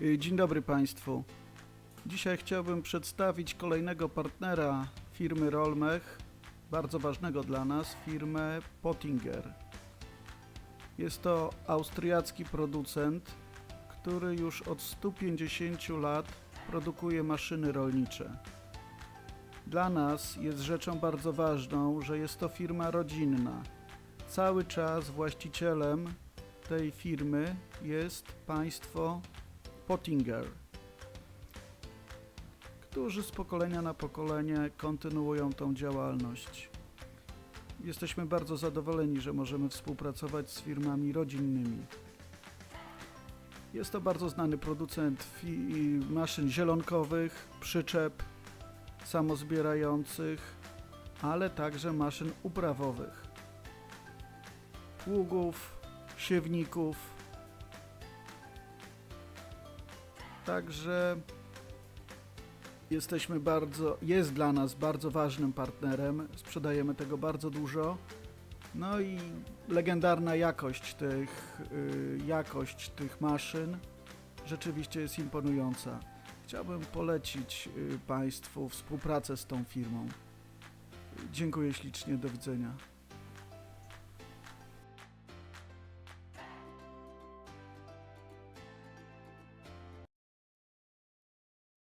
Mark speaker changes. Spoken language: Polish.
Speaker 1: Y, Dzień dobry Państwu. Dzisiaj chciałbym przedstawić kolejnego partnera firmy Rolmech, bardzo ważnego dla nas, firmę Pottinger. Jest to austriacki producent, który już od 150 lat produkuje maszyny rolnicze. Dla nas jest rzeczą bardzo ważną, że jest to firma rodzinna. Cały czas właścicielem tej firmy jest państwo Pottinger, którzy z pokolenia na pokolenie kontynuują tą działalność. Jesteśmy bardzo zadowoleni, że możemy współpracować z firmami rodzinnymi. Jest to bardzo znany producent maszyn zielonkowych, przyczep samozbierających, ale także maszyn uprawowych, pługów, siewników, Także jesteśmy bardzo, jest dla nas bardzo ważnym partnerem, sprzedajemy tego bardzo dużo. No i legendarna jakość tych, y, jakość tych maszyn rzeczywiście jest imponująca. Chciałbym polecić y, Państwu współpracę z tą firmą. Dziękuję ślicznie, do widzenia.